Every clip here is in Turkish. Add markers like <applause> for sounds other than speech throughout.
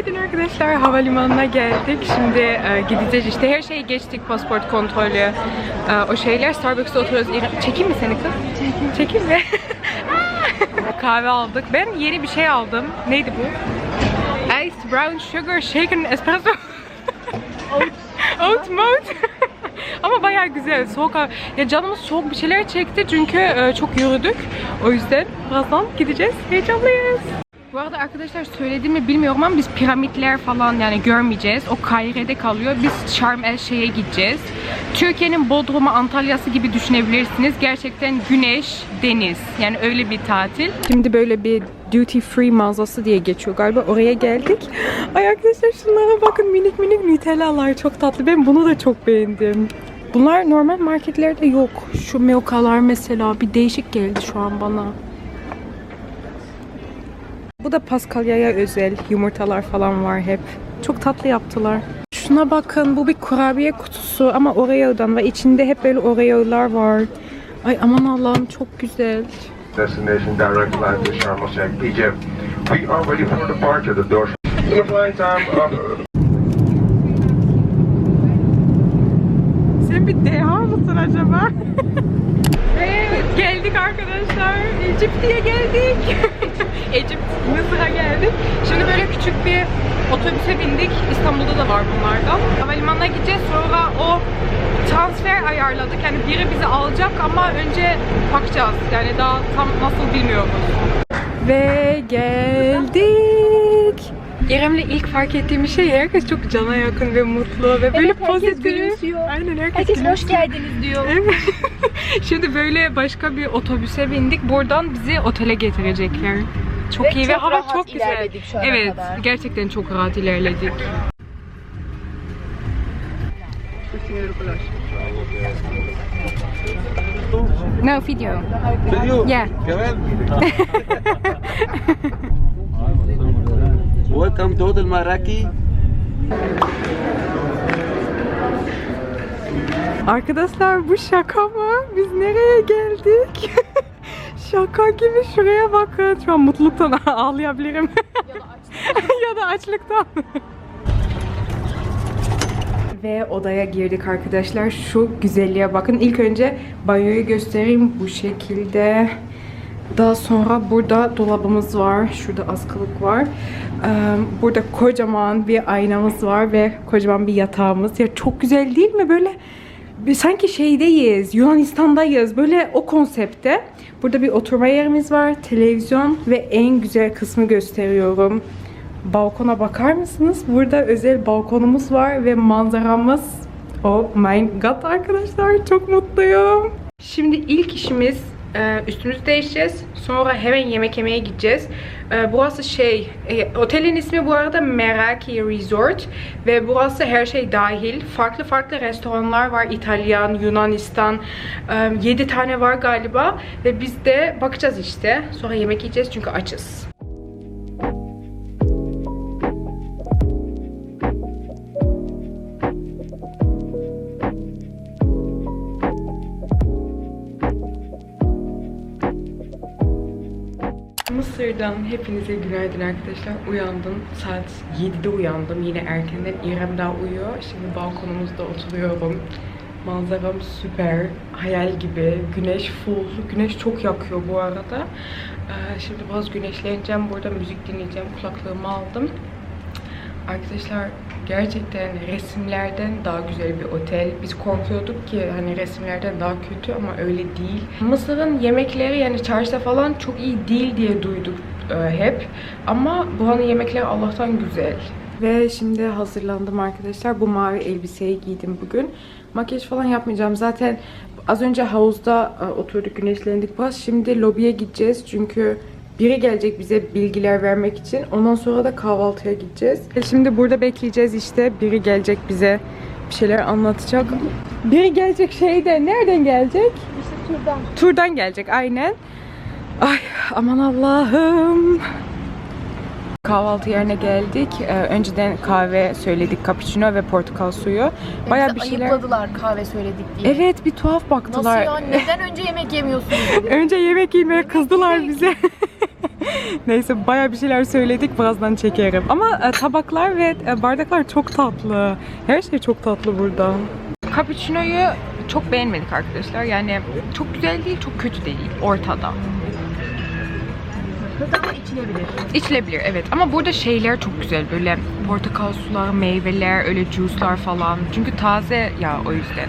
Günaydın arkadaşlar. Havalimanına geldik. Şimdi e, gideceğiz işte. Her şeyi geçtik. Pasport kontrolü. e, o şeyler. Starbucks'ta oturuyoruz. Çekeyim mi seni kız? Çekeyim. Çekeyim mi? <laughs> Kahve aldık. Ben yeni bir şey aldım. Neydi bu? Iced brown sugar shaken espresso. <laughs> Oat mode. <laughs> Ama bayağı güzel. Soğuk Ya canımız soğuk bir şeyler çekti çünkü e, çok yürüdük. O yüzden birazdan gideceğiz. Heyecanlıyız. Bu arada arkadaşlar söylediğimi mi bilmiyorum ama biz piramitler falan yani görmeyeceğiz. O Kaire'de kalıyor. Biz Şarm El Şeyh'e gideceğiz. Türkiye'nin Bodrum'u, Antalya'sı gibi düşünebilirsiniz. Gerçekten güneş, deniz. Yani öyle bir tatil. Şimdi böyle bir duty free mağazası diye geçiyor galiba. Oraya geldik. Ay arkadaşlar şunlara bakın minik minik Nutella'lar çok tatlı. Ben bunu da çok beğendim. Bunlar normal marketlerde yok. Şu Meokalar mesela bir değişik geldi şu an bana. Bu da Paskalya'ya özel yumurtalar falan var hep. Çok tatlı yaptılar. Şuna bakın bu bir kurabiye kutusu ama Oreo'dan ve içinde hep böyle Oreo'lar var. Ay aman Allah'ım çok güzel. destination direct flight to Sharm el Sheikh, Egypt. We are ready for departure. The doors. The flying time of Sen bir deha mısın acaba? <laughs> evet geldik arkadaşlar. Ecipti'ye geldik. <laughs> Ecipt, Mısır'a geldik. Şimdi böyle küçük bir otobüse bindik. İstanbul'da da var bunlardan. Havalimanına gideceğiz. Sonra o transfer ayarladık. Yani biri bizi alacak ama önce bakacağız. Yani daha tam nasıl bilmiyoruz. Ve geldik. İrem'le ilk fark ettiğim şey herkes çok cana yakın ve mutlu ve böyle herkes pozitif. gülümsüyor. Aynen herkes, Herkes hoş gülümsüyor. geldiniz diyor. Evet. <laughs> Şimdi böyle başka bir otobüse bindik. Buradan bizi otele getirecekler. Çok Ve iyi ve çok hava rahat çok güzel. ilerledik şu ana evet, kadar. gerçekten çok rahat ilerledik. No video. Video? Yeah. <laughs> Welcome to Hotel Maraki. Arkadaşlar bu şaka mı? Biz nereye geldik? <laughs> şaka gibi şuraya bakın. Şu an mutluluktan <laughs> ağlayabilirim. <laughs> ya da açlıktan. Ve odaya girdik arkadaşlar. Şu güzelliğe bakın. İlk önce banyoyu göstereyim. Bu şekilde. Daha sonra burada dolabımız var. Şurada askılık var. Burada kocaman bir aynamız var ve kocaman bir yatağımız. Ya çok güzel değil mi? Böyle sanki şeydeyiz, Yunanistan'dayız. Böyle o konsepte. Burada bir oturma yerimiz var, televizyon ve en güzel kısmı gösteriyorum. Balkona bakar mısınız? Burada özel balkonumuz var ve manzaramız Oh my god arkadaşlar çok mutluyum. Şimdi ilk işimiz e, üstümüzü değişeceğiz. Sonra hemen yemek yemeye gideceğiz. E, Burası şey, e, otelin ismi bu arada Meraki Resort ve burası her şey dahil. Farklı farklı restoranlar var. İtalyan, Yunanistan, 7 tane var galiba ve biz de bakacağız işte. Sonra yemek yiyeceğiz çünkü açız. Mısır'dan hepinize günaydın arkadaşlar. Uyandım. Saat 7'de uyandım. Yine erkenden. İrem daha uyuyor. Şimdi balkonumuzda oturuyorum. Manzaram süper. Hayal gibi. Güneş full. Güneş çok yakıyor bu arada. Ee, şimdi biraz güneşleneceğim. Burada müzik dinleyeceğim. Kulaklığımı aldım. Arkadaşlar gerçekten resimlerden daha güzel bir otel. Biz korkuyorduk ki hani resimlerden daha kötü ama öyle değil. Mısır'ın yemekleri yani çarşıda falan çok iyi değil diye duyduk e, hep. Ama buranın yemekleri Allah'tan güzel. Ve şimdi hazırlandım arkadaşlar. Bu mavi elbiseyi giydim bugün. Makyaj falan yapmayacağım. Zaten az önce havuzda e, oturduk, güneşlendik biraz. Şimdi lobiye gideceğiz çünkü biri gelecek bize bilgiler vermek için. Ondan sonra da kahvaltıya gideceğiz. E, Şimdi burada bekleyeceğiz işte. Biri gelecek bize bir şeyler anlatacak. Biri gelecek şeyde. Nereden gelecek? İşte turdan. Turdan gelecek aynen. Ay aman Allah'ım. Kahvaltı yerine geldik. Ee, önceden kahve söyledik, cappuccino ve portakal suyu. Baya bir şeyler. ayıpladılar kahve söyledik diye. Evet, bir tuhaf Nasıl baktılar. ya? Neden önce yemek yemiyorsunuz? <laughs> Önce yemek yemeye kızdılar bize. <laughs> Neyse baya bir şeyler söyledik birazdan çekerim. Ama e, tabaklar ve e, bardaklar çok tatlı. Her şey çok tatlı burada. Cappuccino'yu çok beğenmedik arkadaşlar. Yani çok güzel değil, çok kötü değil. Ortada. içilebilir. İçilebilir evet ama burada şeyler çok güzel böyle portakal suları, meyveler, öyle juice'lar falan. Çünkü taze ya o yüzden.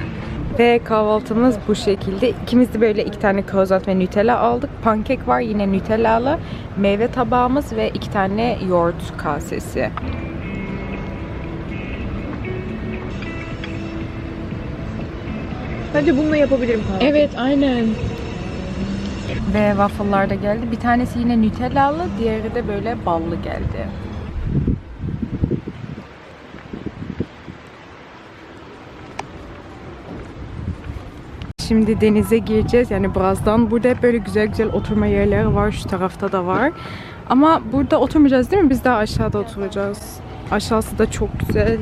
Ve kahvaltımız bu şekilde. İkimiz de böyle iki tane croissant ve Nutella aldık. Pankek var yine Nutellalı. Meyve tabağımız ve iki tane yoğurt kasesi. Bence bununla yapabilirim kahvaltı. Evet aynen. Ve waffle'lar da geldi. Bir tanesi yine Nutellalı, diğeri de böyle ballı geldi. Şimdi denize gireceğiz. Yani birazdan burada hep böyle güzel güzel oturma yerleri var. Şu tarafta da var. Ama burada oturmayacağız değil mi? Biz daha aşağıda oturacağız. Aşağısı da çok güzel.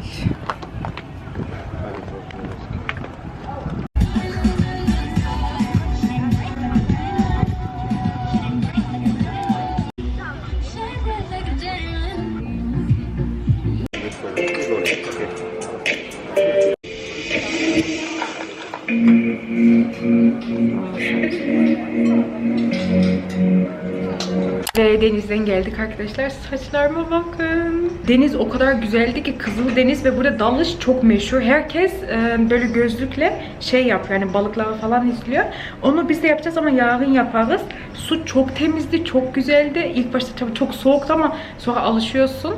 Ve denizden geldik arkadaşlar. Saçlarıma bakın. Deniz o kadar güzeldi ki Kızıl Deniz ve burada dalış çok meşhur. Herkes e, böyle gözlükle şey yapıyor yani balıkları falan izliyor. Onu biz de yapacağız ama yarın yaparız. Su çok temizdi, çok güzeldi. İlk başta tabii çok soğuktu ama sonra alışıyorsun.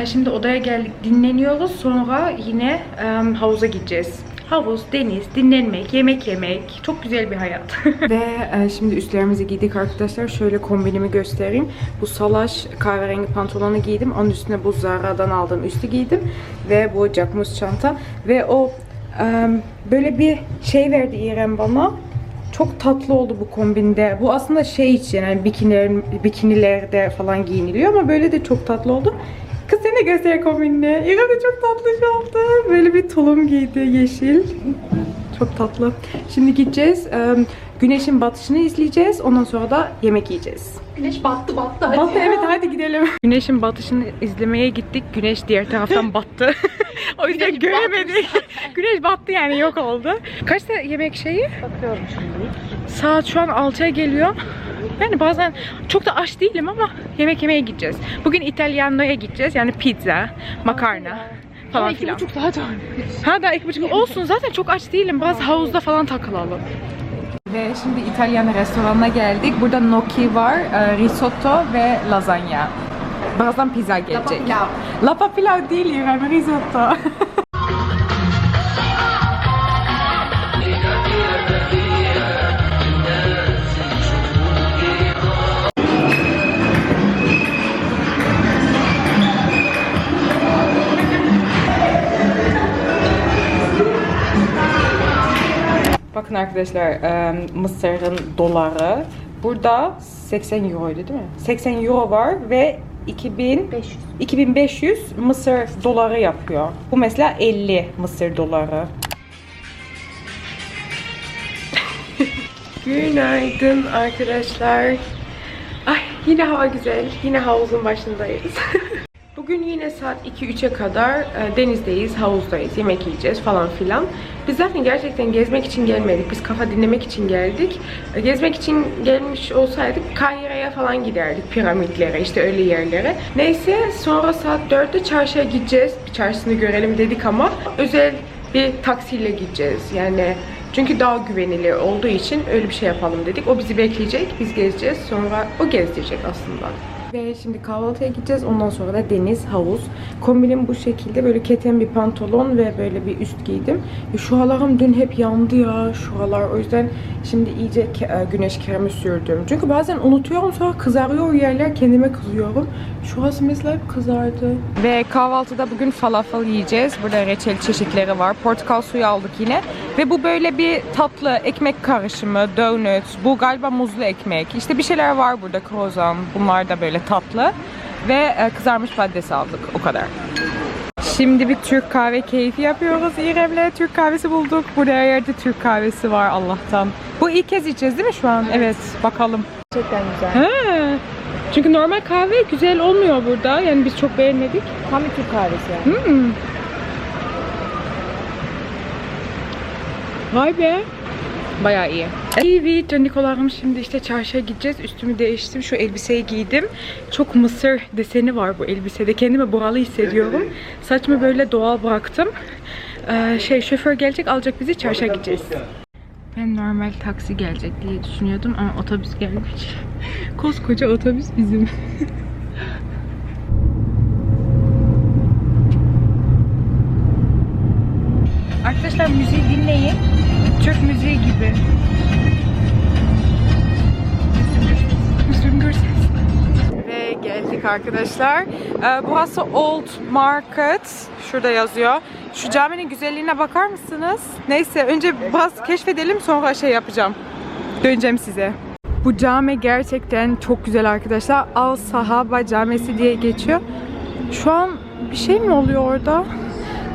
E, şimdi odaya geldik, dinleniyoruz. Sonra yine e, havuza gideceğiz. Havuz, deniz, dinlenmek, yemek yemek. Çok güzel bir hayat. <laughs> Ve e, şimdi üstlerimizi giydik arkadaşlar. Şöyle kombinimi göstereyim. Bu salaş kahverengi pantolonu giydim. Onun üstüne bu Zara'dan aldığım üstü giydim. Ve bu Jacquemus çanta. Ve o e, böyle bir şey verdi İrem bana. Çok tatlı oldu bu kombinde. Bu aslında şey için yani bikinilerde falan giyiniliyor ama böyle de çok tatlı oldu. Kız sen de göster kombinini. İrem de çok tatlı şu anda. Böyle bir tulum giydi yeşil. Çok tatlı. Şimdi gideceğiz. Güneşin batışını izleyeceğiz. Ondan sonra da yemek yiyeceğiz. Güneş battı battı hadi. Battı evet hadi gidelim. Güneşin batışını izlemeye gittik. Güneş diğer taraftan <laughs> battı. <laughs> o yüzden Güneş göremedik. <laughs> Güneş battı yani yok oldu. Kaçta yemek şeyi? Bakıyorum şimdi. Saat şu an 6'ya geliyor. Yani bazen çok da aç değilim ama yemek yemeye gideceğiz. Bugün İtalyano'ya gideceğiz. Yani pizza, makarna falan filan. buçuk saat var. Ha da iki buçuk olsun zaten çok aç değilim. Bazı havuzda falan takılalım. Ve şimdi İtalyan restoranına geldik. Burada gnocchi var, e, risotto ve lasagna. Birazdan pizza gelecek. pilav. Lapa pilav değil İrem, risotto. <laughs> arkadaşlar Mısır'ın doları. Burada 80 euroydu değil mi? 80 euro var ve 2000 500. 2500 Mısır doları yapıyor. Bu mesela 50 Mısır doları. <laughs> Günaydın arkadaşlar. Ay yine hava güzel. Yine havuzun başındayız. <laughs> Bugün yine saat 2-3'e kadar e, denizdeyiz, havuzdayız, yemek yiyeceğiz falan filan. Biz zaten gerçekten gezmek için gelmedik. Biz kafa dinlemek için geldik. E, Gezmek için gelmiş olsaydık Kahire'ye falan giderdik. Piramitlere, işte öyle yerlere. Neyse sonra saat 4'te çarşıya gideceğiz. Bir çarşısını görelim dedik ama özel bir taksiyle gideceğiz. Yani çünkü daha güvenilir olduğu için öyle bir şey yapalım dedik. O bizi bekleyecek, biz gezeceğiz. Sonra o gezdirecek aslında. Ve şimdi kahvaltıya gideceğiz. Ondan sonra da deniz, havuz. Kombinim bu şekilde. Böyle keten bir pantolon ve böyle bir üst giydim. E, şuralarım dün hep yandı ya şuralar. O yüzden şimdi iyice e, güneş kremi sürdüm. Çünkü bazen unutuyorum sonra kızarıyor yerler. Kendime kızıyorum. Şurası mesela hep kızardı. Ve kahvaltıda bugün falafel yiyeceğiz. Burada reçel çeşitleri var. Portakal suyu aldık yine. Ve bu böyle bir tatlı ekmek karışımı, donut. Bu galiba muzlu ekmek. İşte bir şeyler var burada. Croissant. Bunlar da böyle tatlı. Ve e, kızarmış patates aldık. O kadar. Şimdi bir Türk kahve keyfi yapıyoruz İrem'le. Türk kahvesi bulduk. Burada her yerde Türk kahvesi var Allah'tan. Bu ilk kez içeceğiz değil mi şu an? Evet. Bakalım. Gerçekten güzel. He. Çünkü normal kahve güzel olmuyor burada. Yani biz çok beğenmedik. Tam bir Türk kahvesi yani. Hmm. Vay be. Bayağı iyi. Evet canikolarım şimdi işte çarşıya gideceğiz. Üstümü değiştim. Şu elbiseyi giydim. Çok mısır deseni var bu elbisede. Kendimi buralı hissediyorum. Saçımı böyle doğal bıraktım. Ee, şey şoför gelecek alacak bizi çarşıya gideceğiz. Ben normal taksi gelecek diye düşünüyordum ama otobüs gelmiş. <laughs> Koskoca otobüs bizim. <laughs> Arkadaşlar müziği dinleyin. Türk müziği gibi. Müslüm Gürses. Ve geldik arkadaşlar. Ee, burası Old Market. Şurada yazıyor. Şu caminin güzelliğine bakar mısınız? Neyse önce biraz keşfedelim sonra şey yapacağım. Döneceğim size. Bu cami gerçekten çok güzel arkadaşlar. Al Sahaba Camisi diye geçiyor. Şu an bir şey mi oluyor orada?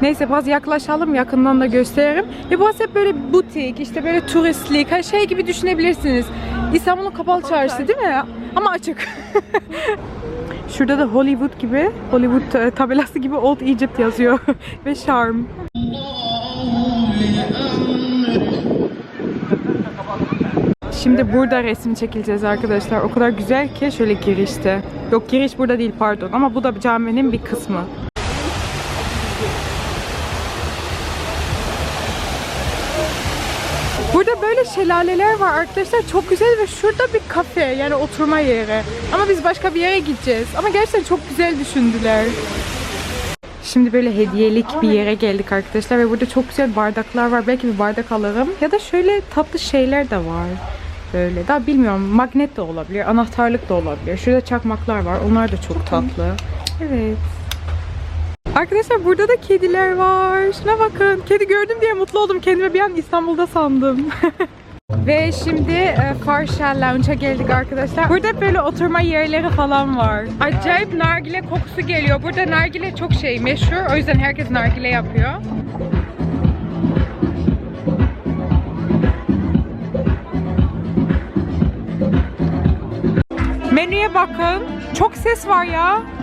Neyse biraz yaklaşalım yakından da gösteririm. Ve burası hep böyle butik, işte böyle turistlik, her şey gibi düşünebilirsiniz. İstanbul'un kapalı çarşısı değil mi? Ama açık. <laughs> Şurada da Hollywood gibi, Hollywood e, tabelası gibi Old Egypt yazıyor. <laughs> Ve Charm. Şimdi burada resim çekileceğiz arkadaşlar. O kadar güzel ki şöyle girişte. Yok giriş burada değil pardon ama bu da caminin bir kısmı. Burada böyle şelaleler var arkadaşlar. Çok güzel ve şurada bir kafe yani oturma yeri. Ama biz başka bir yere gideceğiz. Ama gerçekten çok güzel düşündüler. Şimdi böyle hediyelik bir yere geldik arkadaşlar ve burada çok güzel bardaklar var. Belki bir bardak alırım. Ya da şöyle tatlı şeyler de var. Böyle daha bilmiyorum magnet de olabilir, anahtarlık da olabilir. Şurada çakmaklar var. Onlar da çok tatlı. Evet. Arkadaşlar burada da kediler var. Şuna bakın. Kedi gördüm diye mutlu oldum. Kendimi bir an İstanbul'da sandım. <laughs> Ve şimdi e, Farshell Lounge'a geldik arkadaşlar. Burada böyle oturma yerleri falan var. Acayip nargile kokusu geliyor. Burada nargile çok şey meşhur. O yüzden herkes nargile yapıyor. Menüye bakın. Çok ses var ya.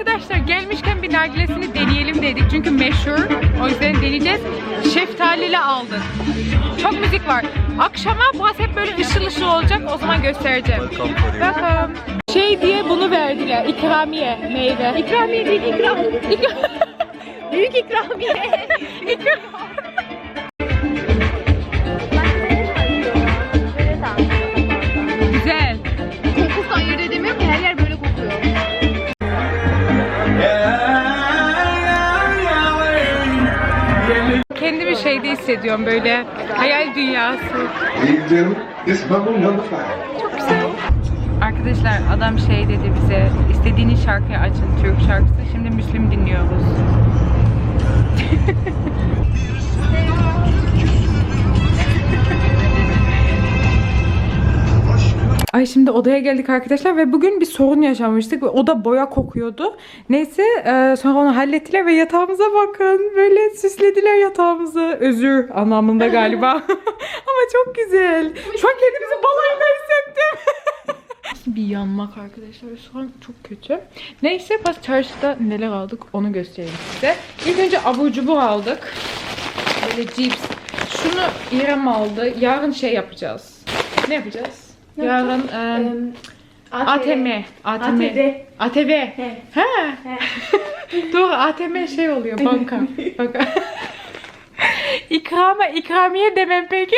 Arkadaşlar gelmişken bir nargilesini deneyelim dedik çünkü meşhur. O yüzden deneyeceğiz. Şeftalili aldık. Çok müzik var. Akşama burası hep böyle ışıl ışıl olacak. O zaman göstereceğim. Bakın. Şey diye bunu verdiler. İkramiye meyve. İkramiye değil ikram. <laughs> Büyük ikramiye. <laughs> İkram. Hissediyorum böyle hayal dünyası. Çok güzel. Arkadaşlar adam şey dedi bize istediğiniz şarkıyı açın Türk şarkısı. Şimdi Müslüm dinliyoruz. <laughs> Ay şimdi odaya geldik arkadaşlar ve bugün bir sorun yaşamıştık ve oda boya kokuyordu. Neyse e, sonra onu hallettiler ve yatağımıza bakın. Böyle süslediler yatağımızı. Özür anlamında galiba. <laughs> Ama çok güzel. Şu an kendimizi balayında hissettim. <laughs> bir yanmak arkadaşlar. Şu an çok kötü. Neyse bak çarşıda neler aldık onu göstereyim size. İlk önce abur cubur aldık. Böyle cips. Şunu İrem aldı. Yarın şey yapacağız. Ne yapacağız? Yarın e, ATM. ATM. ATV. He. <laughs> Doğru ATM şey oluyor banka. <laughs> banka. İkrama ikramiye demem peki.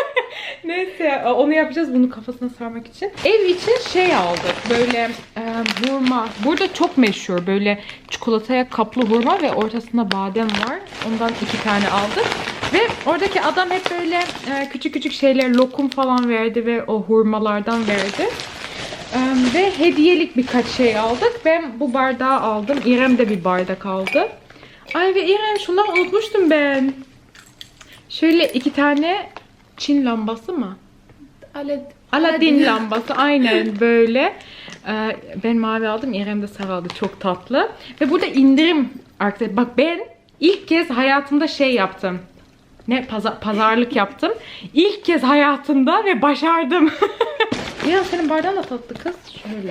<laughs> Neyse onu yapacağız bunu kafasına sarmak için. Ev için şey aldık böyle e, hurma. Burada çok meşhur böyle çikolataya kaplı hurma ve ortasında badem var. Ondan iki tane aldık. Ve oradaki adam hep böyle e, küçük küçük şeyler lokum falan verdi ve o hurmalardan verdi. E, ve hediyelik birkaç şey aldık. Ben bu bardağı aldım. İrem de bir bardak aldı. Ay ve İrem şundan unutmuştum ben. Şöyle iki tane Çin lambası mı? Aladdin lambası aynen <laughs> böyle. Ee, ben mavi aldım, İrem de sarı aldı. Çok tatlı. Ve burada indirim arkadaşlar. Bak ben ilk kez hayatımda şey yaptım. Ne Paza- pazarlık yaptım. İlk kez hayatımda ve başardım. <laughs> Ya senin bardağın da tatlı kız. Şöyle.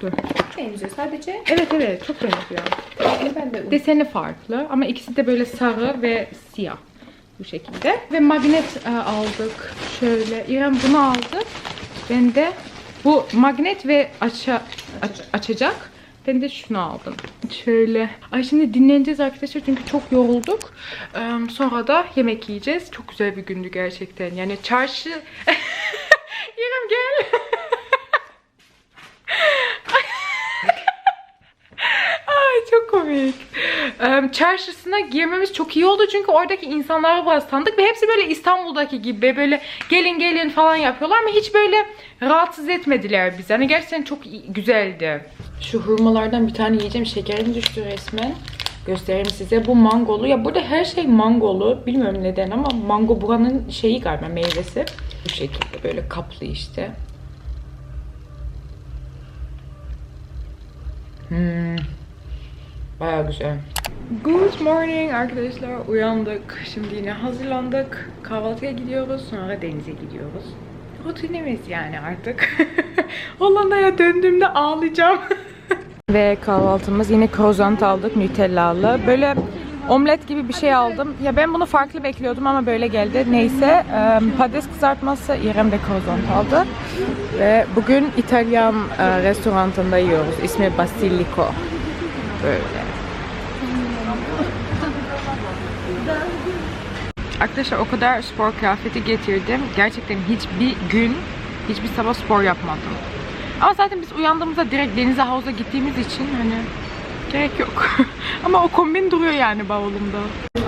Dur. Benziyor sadece. Evet evet çok benziyor. Ben de Deseni farklı ama ikisi de böyle sarı ve siyah. Bu şekilde. Ve magnet e, aldık. Şöyle. İrem bunu aldı. Ben de bu magnet ve aça, aç- açacak. Ben de şunu aldım. Şöyle. Ay şimdi dinleneceğiz arkadaşlar çünkü çok yorulduk. Ee, sonra da yemek yiyeceğiz. Çok güzel bir gündü gerçekten. Yani çarşı... <laughs> İrem gel. <laughs> Ay çok komik. Ee, çarşısına girmemiz çok iyi oldu çünkü oradaki insanlara biraz tanıdık ve hepsi böyle İstanbul'daki gibi böyle gelin gelin falan yapıyorlar ama hiç böyle rahatsız etmediler bizi. Hani gerçekten çok iyi- güzeldi. Şu hurmalardan bir tane yiyeceğim. Şekerim düştü resmen. Göstereyim size. Bu mangolu. Ya burada her şey mangolu. Bilmiyorum neden ama mango buranın şeyi galiba meyvesi. Bu şekilde böyle kaplı işte. Hmm. Baya güzel. Good morning arkadaşlar. Uyandık. Şimdi yine hazırlandık. Kahvaltıya gidiyoruz. Sonra denize gidiyoruz. Rutinimiz yani artık. <laughs> Hollanda'ya döndüğümde ağlayacağım. <laughs> Ve kahvaltımız yine croissant aldık Nutellalı. Böyle omlet gibi bir şey aldım. Ya ben bunu farklı bekliyordum ama böyle geldi. Neyse e, patates kızartması İrem de croissant aldı. Ve bugün İtalyan restoranında yiyoruz. İsmi Basilico. Böyle. Arkadaşlar o kadar spor kıyafeti getirdim. Gerçekten hiçbir gün, hiçbir sabah spor yapmadım. Ama zaten biz uyandığımızda direkt denize havuza gittiğimiz için hani gerek yok. <laughs> Ama o kombin duruyor yani bavulumda.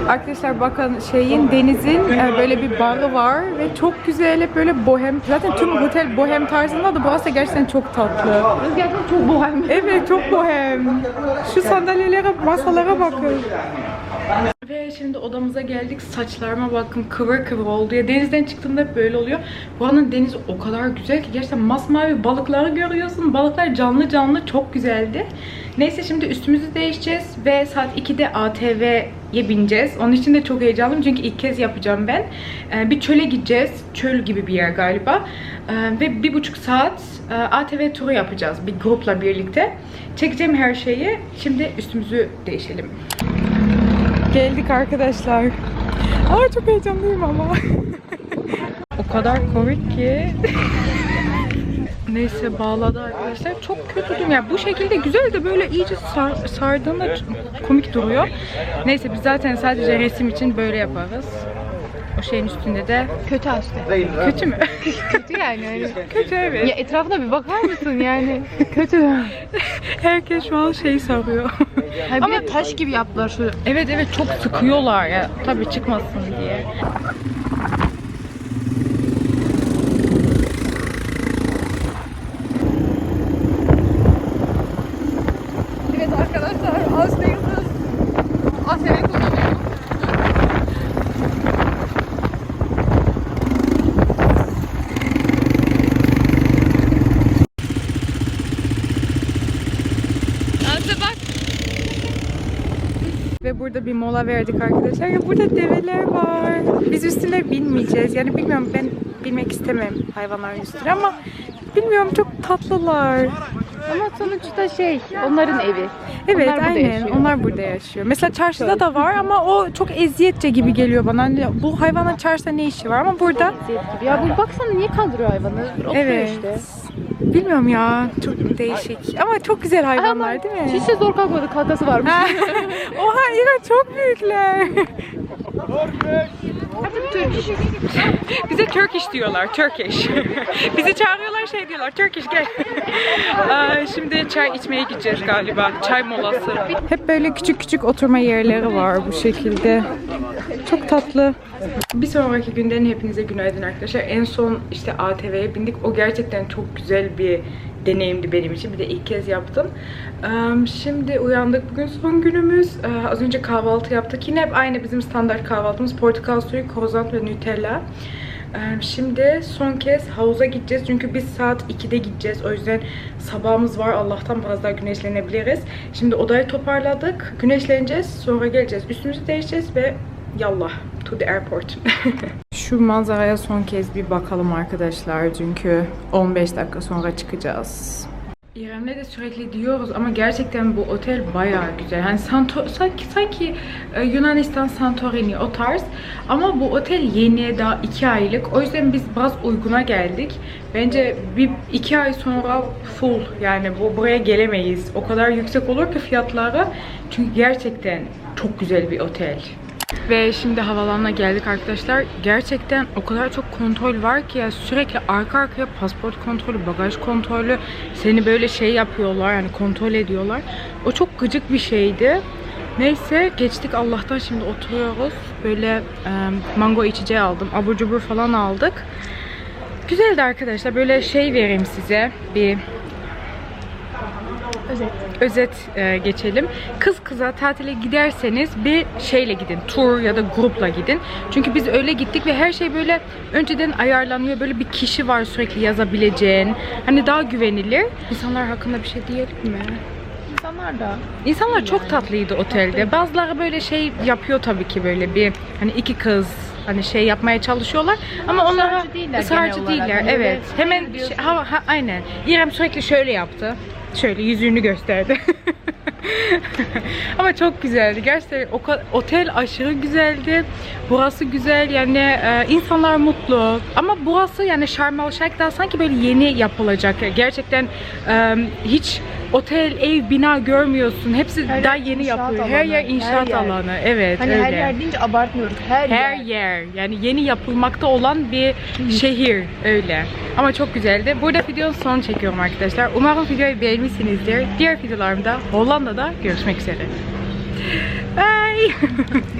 Arkadaşlar bakın şeyin denizin e, böyle bir barı var ve çok güzel hep böyle bohem. Zaten tüm otel bohem tarzında da burası gerçekten çok tatlı. gerçekten çok bohem. Evet çok bohem. Şu sandalyelere, masalara bakın. Şimdi odamıza geldik. Saçlarıma bakın kıvır kıvır oldu ya. Denizden çıktığımda hep böyle oluyor. Buranın denizi o kadar güzel ki gerçekten masmavi balıkları görüyorsun. Balıklar canlı canlı çok güzeldi. Neyse şimdi üstümüzü değişeceğiz ve saat 2'de ATV'ye bineceğiz. Onun için de çok heyecanlıyım çünkü ilk kez yapacağım ben. Ee, bir çöle gideceğiz. Çöl gibi bir yer galiba. Ee, ve bir buçuk saat e, ATV turu yapacağız bir grupla birlikte. Çekeceğim her şeyi. Şimdi üstümüzü değişelim. Geldik arkadaşlar. Aa çok heyecanlıyım ama. o kadar komik ki. Neyse bağladı arkadaşlar. Çok kötüydüm ya. Bu şekilde güzel de böyle iyice sar, sardığında komik duruyor. Neyse biz zaten sadece resim için böyle yaparız. O şeyin üstünde de Kötü aslında. kötü mü? <laughs> Kötü yani. öyle. kötü evet. Ya etrafına bir bakar mısın yani? Kötü. Herkes şu an şeyi sarıyor. Hayır, bir de taş gibi yaptılar şu. Evet evet çok sıkıyorlar ya. Tabii çıkmasın diye. Evet arkadaşlar Asya Yıldız. Asya'yı kullanıyor. Asya bak. Ve burada bir mola verdik arkadaşlar. Ya burada develer var. Biz üstüne binmeyeceğiz. Yani bilmiyorum ben binmek istemem hayvanların üstüne ama bilmiyorum çok tatlılar. Ama sonuçta şey onların evi. Evet Onlar aynen yaşıyor. onlar burada yaşıyor. Mesela çarşıda da var ama o çok eziyetçe gibi geliyor bana. Hani bu hayvanın çarşıda ne işi var ama burada. Ya bu baksana niye kaldırıyor hayvanı? Oturuyor evet. işte. Bilmiyorum ya çok değişik ama çok güzel hayvanlar değil mi? Hiç de zor kalkmadı. Kalkası varmış. <laughs> Oha İran çok büyükler. Türk. Bize Turkish diyorlar, Turkish. <laughs> Bizi çağırıyorlar şey diyorlar, Turkish gel. <laughs> Aa, şimdi çay içmeye gideceğiz galiba, çay molası. Hep böyle küçük küçük oturma yerleri var bu şekilde. Çok tatlı. Bir sonraki günden hepinize günaydın arkadaşlar. En son işte ATV'ye bindik. O gerçekten çok güzel bir deneyimdi benim için. Bir de ilk kez yaptım. Şimdi uyandık. Bugün son günümüz. Eee, Az önce kahvaltı yaptık. Yine hep aynı bizim standart kahvaltımız. Portakal suyu, croissant ve Nutella. Şimdi son kez havuza gideceğiz. Çünkü biz saat 2'de gideceğiz. O yüzden sabahımız var. Allah'tan biraz daha güneşlenebiliriz. Şimdi odayı toparladık. Güneşleneceğiz. Sonra geleceğiz. Üstümüzü değişeceğiz ve yallah to the airport. <laughs> şu manzaraya son kez bir bakalım arkadaşlar. Çünkü 15 dakika sonra çıkacağız. İrem'le de sürekli diyoruz ama gerçekten bu otel bayağı güzel. Hani Santo, sanki, sanki e, Yunanistan Santorini o tarz. Ama bu otel yeni daha iki aylık. O yüzden biz biraz uyguna geldik. Bence bir iki ay sonra full yani bu buraya gelemeyiz. O kadar yüksek olur ki fiyatları. Çünkü gerçekten çok güzel bir otel. Ve şimdi havalanına geldik arkadaşlar. Gerçekten o kadar çok kontrol var ki ya sürekli arka arkaya pasport kontrolü, bagaj kontrolü seni böyle şey yapıyorlar yani kontrol ediyorlar. O çok gıcık bir şeydi. Neyse geçtik Allah'tan şimdi oturuyoruz. Böyle e, mango içeceği aldım. Abur cubur falan aldık. Güzeldi arkadaşlar. Böyle şey vereyim size. Bir özet e, geçelim. Kız kıza tatile giderseniz bir şeyle gidin. Tur ya da grupla gidin. Çünkü biz öyle gittik ve her şey böyle önceden ayarlanıyor. Böyle bir kişi var sürekli yazabileceğin. Hani daha güvenilir. İnsanlar hakkında bir şey diyelim mi? İnsanlar da İnsanlar çok tatlıydı otelde. Bazıları böyle şey yapıyor tabii ki böyle bir hani iki kız hani şey yapmaya çalışıyorlar ama onlara ısrarcı değiller genel olarak. değiller. Hani Evet. Hemen diyorsun. şey, ha, ha, aynen. İrem sürekli şöyle yaptı. Şöyle yüzüğünü gösterdi. Ama çok güzeldi. Gerçekten otel aşırı güzeldi. Burası güzel yani e, insanlar mutlu. Ama burası yani Sharm el Sheikh sanki böyle yeni yapılacak. Gerçekten e, hiç otel, ev, bina görmüyorsun. Hepsi Her daha yeni inşaat yapılıyor. Her alanı, yer her inşaat yer. alanı. Evet, Hani öyle. her yer deyince abartmıyoruz. Her, Her yer. yer. Yani yeni yapılmakta olan bir şehir öyle. Ama çok güzeldi. Burada videonun son çekiyorum arkadaşlar. Umarım videoyu beğenmişsinizdir. Diğer videolarımda Hollanda'da görüşmek üzere. Bye. <laughs>